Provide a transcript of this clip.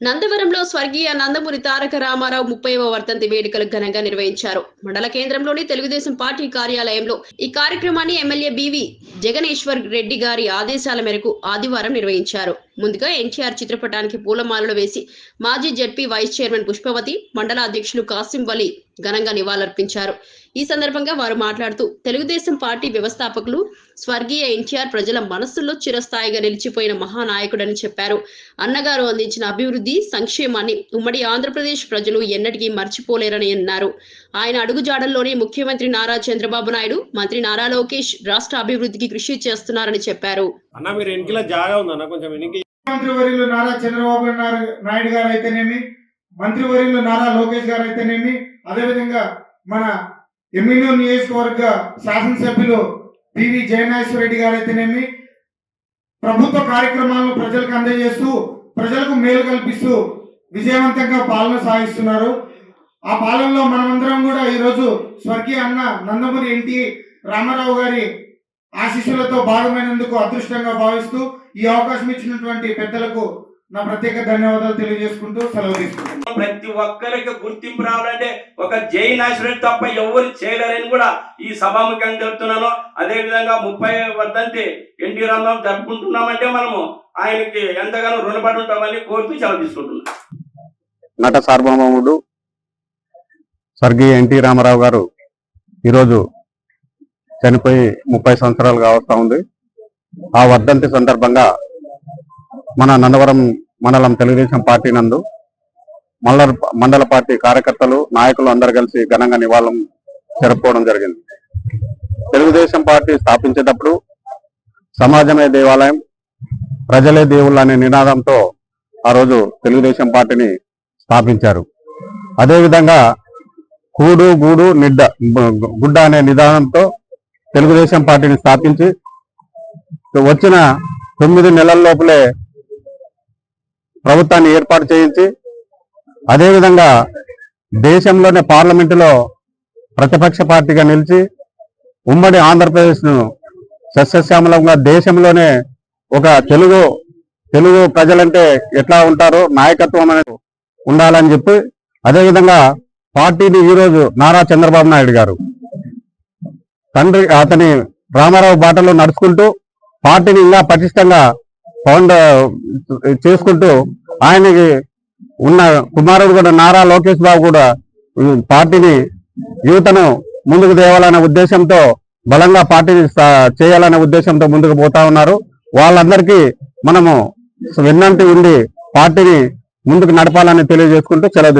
నందవరంలో స్వర్గీయ నందమూరి తారక రామారావు ముప్పైవ వర్ధంతి వేడుకలు ఘనంగా నిర్వహించారు. మండల కేంద్రంలోని తెలుగుదేశం పార్టీ కార్యాలయంలో ఈ కార్యక్రమాన్ని ఎమ్మెల్యే బివి జగనేశ్వర్ రెడ్డి గారి ఆదేశాల మేరకు ఆదివారం నిర్వహించారు. ముందుగా ఎన్టీఆర్ చిత్రపటానికి పూలమాలలు వేసి మాజీ జడ్పీ వైస్ చైర్మన్ పుష్పవతి మండల అధ్యక్షులు కాసిం వలి ఘనంగా నివాళులర్పించారు. ఈ సందర్భంగా వారు మాట్లాడుతూ తెలుగుదేశం పార్టీ వ్యవస్థాపకులు స్వర్గీయ ఎన్టీఆర్ ప్రజల మనస్సుల్లో చిరస్థాయిగా నిలిచిపోయిన మహానాయకుడని చెప్పారు. అన్నగారు అందించిన అభివృద్ధి సంక్షేమాన్ని ఉమ్మడి ఆంధ్రప్రదేశ్ ప్రజలు ఎన్నటికీ మర్చిపోలేరని అన్నారు. ఆయన అడుగుజాడల్లోనే ముఖ్యమంత్రి నారా చంద్రబాబు నాయుడు మంత్రి నారా లోకేష్ రాష్ట్ర అభివృద్ధికి కృషి చేస్తున్నారని చెప్పారు. అన్న మీరు వెనకల జాగా ఉందన్న కొంచెం వెనక్కి మంత్రివర్యులు నారా చంద్రబాబు నాయుడు నాయుడు గారు అయితేనేమి మంత్రివర్యులు నారా లోకేష్ గారు అయితేనేమి అదేవిధంగా మన ఎమ్మెల్యే నియోజకవర్గ శాసనసభ్యులు పివి జయనాశ్వర రెడ్డి గారైతేనేమి ప్రభుత్వ కార్యక్రమాలను ప్రజలకు అందజేస్తూ ప్రజలకు మేలు కల్పిస్తూ విజయవంతంగా పాలన సాగిస్తున్నారు. ఆ పాలనలో మనమందరం కూడా ఈరోజు స్వర్గీయ అన్న నందమూరి ఎన్టీ రామారావు గారి ఆశీస్సులతో భాగమైనందుకు అదృష్టంగా భావిస్తూ ఈ అవకాశం ఇచ్చినటువంటి పెద్దలకు నా ప్రత్యేక ధన్యవాదాలు తెలియజేసుకుంటూ సెలవు తీసుకుంటున్నాను. ప్రతి ఒక్కరికి గుర్తింపు రావాలంటే ఒక జై నాశ్వరుడు తప్ప ఎవరు చేయలేరని కూడా ఈ సభాముఖంగా చెప్తున్నాను. అదే విధంగా ముప్పై వర్ధంతి ఎన్టీ రామారావు జరుపుకుంటున్నామంటే మనము ఆయనకి ఎంతగానో రుణపడి ఉంటామని కోరుతూ సెలవు తీసుకుంటున్నాం నట సార్వభౌముడు స్వర్గీయ ఎన్టీ రామారావు గారు ఈరోజు చనిపోయి ముప్పై సంవత్సరాలు కావస్తా ఉంది. ఆ వర్ధంతి సందర్భంగా మన నందవరం మండలం తెలుగుదేశం పార్టీ నందు మండల మండల పార్టీ కార్యకర్తలు నాయకులు అందరు కలిసి ఘనంగా నివాళులు జరుపుకోవడం జరిగింది. తెలుగుదేశం పార్టీ స్థాపించేటప్పుడు సమాజమే దేవాలయం ప్రజలే దేవుళ్ళు అనే నినాదంతో ఆ రోజు తెలుగుదేశం పార్టీని స్థాపించారు. అదేవిధంగా కూడు గూడు నిడ్డ గుడ్డ అనే నిదానంతో తెలుగుదేశం పార్టీని స్థాపించి వచ్చిన తొమ్మిది నెలల లోపలే ప్రభుత్వాన్ని ఏర్పాటు చేయించి అదేవిధంగా దేశంలోనే పార్లమెంటులో ప్రతిపక్ష పార్టీగా నిలిచి ఉమ్మడి ఆంధ్రప్రదేశ్ను సస్యశ్యామలంగా దేశంలోనే ఒక తెలుగు తెలుగు ప్రజలంటే ఎట్లా ఉంటారో నాయకత్వం అనేది ఉండాలని చెప్పి అదేవిధంగా పార్టీని ఈరోజు నారా చంద్రబాబు నాయుడు గారు తండ్రి అతని రామారావు బాటలో నడుచుకుంటూ పార్టీని ఇంకా పటిష్టంగా ఫౌండ్ చేసుకుంటూ ఆయనకి ఉన్న కుమారుడు కూడా నారా లోకేష్ బాబు కూడా పార్టీని యువతను ముందుకు తేవాలనే ఉద్దేశంతో బలంగా పార్టీని చేయాలనే ఉద్దేశంతో ముందుకు పోతా ఉన్నారు. వాళ్ళందరికీ మనము విన్నంటి ఉండి పార్టీని ముందుకు నడపాలని తెలియజేసుకుంటూ సెలవు